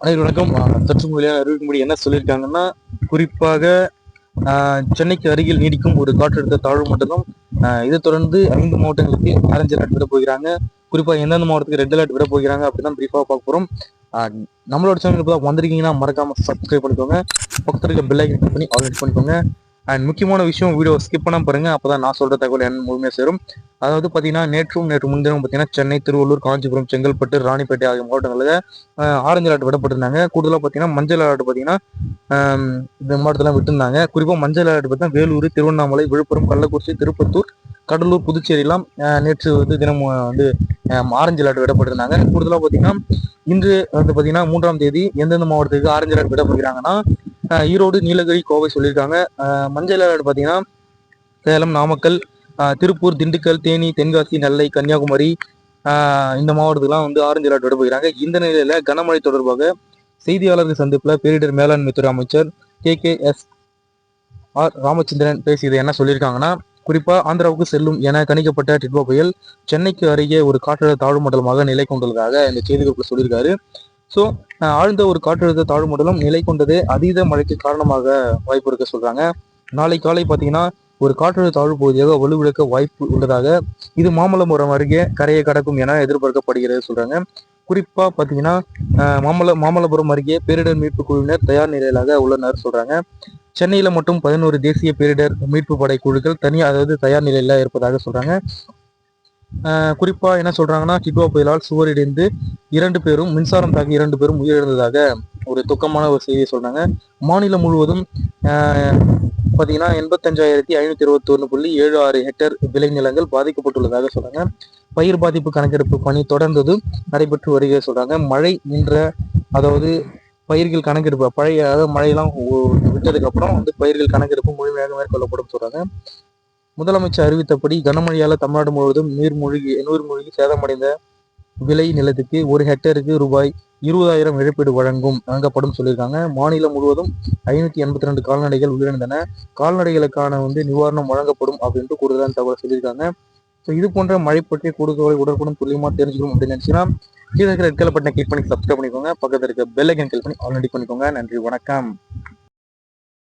அனைவரும் வணக்கம். ஆஹ் சற்று முறையாக அறிவிக்கும்படி என்ன சொல்லியிருக்காங்கன்னா குறிப்பாக சென்னைக்கு அருகில் நீடிக்கும் ஒரு காற்றழுத்த தாழ்வு மண்டலம் இதை தொடர்ந்து ஐந்து மாவட்டங்களுக்கு ஆரஞ்சு அலர்ட் விட போகிறாங்க. குறிப்பாக எந்தெந்த மாவட்டத்துக்கு ரெட் அலர்ட் விட போகிறாங்க அப்படின்னு பிரீஃபாக பார்க்க போகிறோம் நம்மளோட சேனல் இப்போ வந்திருக்கீங்கன்னா மறக்காம சப்ஸ்கிரைப் பண்ணிக்கோங்க. பக்கத்தில் இருக்க பெல் ஐக்கன் பண்ணி ஆல்ரெடி பண்ணிக்கோங்க. அண்ட் முக்கியமான விஷயம் வீடியோ ஸ்கிப் பண்ண பாருங்க. அப்பதான் நான் சொல்ற தகவல் என்ன முழுமையாக சேரும். அதாவது பார்த்தீங்கன்னா நேற்றும் நேற்று முன்தினம் பார்த்தீங்கன்னா சென்னை திருவள்ளூர் காஞ்சிபுரம் செங்கல்பட்டு ராணிப்பேட்டை ஆகிய மாவட்டங்களில் ஆரஞ்சு அலர்ட் விடப்பட்டிருந்தாங்க. கூடுதலாக பார்த்தீங்கன்னா மஞ்சள் அலர்ட் பார்த்தீங்கன்னா இந்த மாவட்டத்தெல்லாம் விட்டுருந்தாங்க. குறிப்பாக மஞ்சள் அலர்ட் பார்த்தீங்கன்னா வேலூர் திருவண்ணாமலை விழுப்புரம் கள்ளக்குறிச்சி திருப்பத்தூர் கடலூர் புதுச்சேரியெலாம் நேற்று வந்து தினம் வந்து ஆரஞ்சு அலர்ட் விடப்பட்டிருந்தாங்க. கூடுதலாக பார்த்தீங்கன்னா இன்று வந்து பார்த்தீங்கன்னா மூன்றாம் தேதி எந்தெந்த மாவட்டத்துக்கு ஆரஞ்சு அலர்ட் விட போகிறாங்கன்னா ஈரோடு நீலகிரி கோவை சொல்லியிருக்காங்க. மஞ்சள் அலர்ட் பார்த்தீங்கன்னா சேலம் நாமக்கல் திருப்பூர் திண்டுக்கல் தேனி தென்காசி நெல்லை கன்னியாகுமரி இந்த மாவட்டத்துக்குலாம் வந்து ஆரஞ்சு அலர்ட் விட போகிறாங்க. இந்த நிலையில் கனமழை தொடர்பாக செய்தியாளர்கள் சந்திப்பில் பேரிடர் மேலாண்மை துறை அமைச்சர் K. K. S. R. Ramachandran பேசியது என்ன சொல்லியிருக்காங்கன்னா குறிப்பாக ஆந்திராவுக்கு செல்லும் என கணிக்கப்பட்ட டிட்வா புயல் சென்னைக்கு அருகே ஒரு காற்றழுத்த தாழ்வு மண்டலமாக நிலை கொண்டுள்ளதாக இந்த செய்திகளுக்குள்ள சொல்லியிருக்காரு. ஸோ ஆழ்ந்த ஒரு காற்றழுத்த தாழ்வு மண்டலம் நிலை கொண்டது அதீத மழைக்கு காரணமாக வாய்ப்பு இருக்க சொல்றாங்க. நாளை காலை பார்த்தீங்கன்னா ஒரு காற்றழுத்த தாழ்வு பகுதியாக வலுவிழக்க வாய்ப்பு உள்ளதாக இது மாமல்லபுரம் அருகே கரையை கடக்கும் என எதிர்பார்க்கப்படுகிறது சொல்றாங்க. குறிப்பா பார்த்தீங்கன்னா மாமல்ல மாமல்லபுரம் அருகே பேரிடர் மீட்பு குழுவினர் தயார் நிலையிலாக உள்ளனர் சொல்றாங்க. சென்னையில மட்டும் பதினோரு தேசிய பேரிடர் மீட்பு படை குழுக்கள் தனி அதாவது தயார் நிலையில இருப்பதாக சொல்றாங்க. அஹ், குறிப்பா என்ன சொல்றாங்கன்னா கிட்வா புயலால் சுவர் இடிந்து இரண்டு பேரும் மின்சாரம் தாக்கி இரண்டு பேரும் உயிரிழந்ததாக ஒரு துக்கமான ஒரு செய்தியை சொல்றாங்க. மாநிலம் முழுவதும் அஹ், எண்பத்தஞ்சாயிரத்தி ஐநூத்தி இருபத்தொன்று புள்ளி ஏழு ஆறு ஹெக்டேர் விளைநிலங்கள் பாதிக்கப்பட்டுள்ளதாக சொல்றாங்க. பயிர் பாதிப்பு கணக்கெடுப்பு பணி தொடர்ந்தது நடைபெற்று வருகிறது சொல்றாங்க. மழை நின்ற அதாவது பயிர்கள் கணக்கெடுப்பு பழைய அதாவது மழையெல்லாம் ஒ- விட்டதுக்கு அப்புறம் வந்து பயிர்கள் கணக்கெடுப்பு முழுமையாக மேற்கொள்ளப்படும் சொல்றாங்க. முதலமைச்சர் அறிவித்தபடி கனமழையால் தமிழ்நாடு முழுவதும் நீர் மூழ்கி நீர் மூழ்கி சேதமடைந்த விளை நிலத்துக்கு ஒரு ஹெக்டேருக்கு ரூபாய் இருபதாயிரம் இழப்பீடு வழங்கும் வழங்கப்படும் சொல்லியிருக்காங்க. மாநிலம் முழுவதும் ஐநூத்தி எண்பத்தி ரெண்டு கால்நடைகள் உயிரிழந்தன. கால்நடைகளுக்கான வந்து நிவாரணம் வழங்கப்படும் அப்படின்ட்டு கூடுதலான தகவல் சொல்லியிருக்காங்க. ஸோ இது போன்ற மழை பற்றிய கூடுதல் உடனுக்குடன் துல்லியமாக தெரிஞ்சுக்கணும் அப்படின்னு நினைச்சீங்கன்னா கீழே இருக்கிற ரெட் கலர் பட்டனை கிளிக் பண்ணி சப்ஸ்கிரைப் பண்ணிக்கோங்க. பக்கத்தில் இருக்க பெல் ஐக்கன் கிளிக் பண்ணி ஆல்ரெடி பண்ணிக்கோங்க. நன்றி வணக்கம்.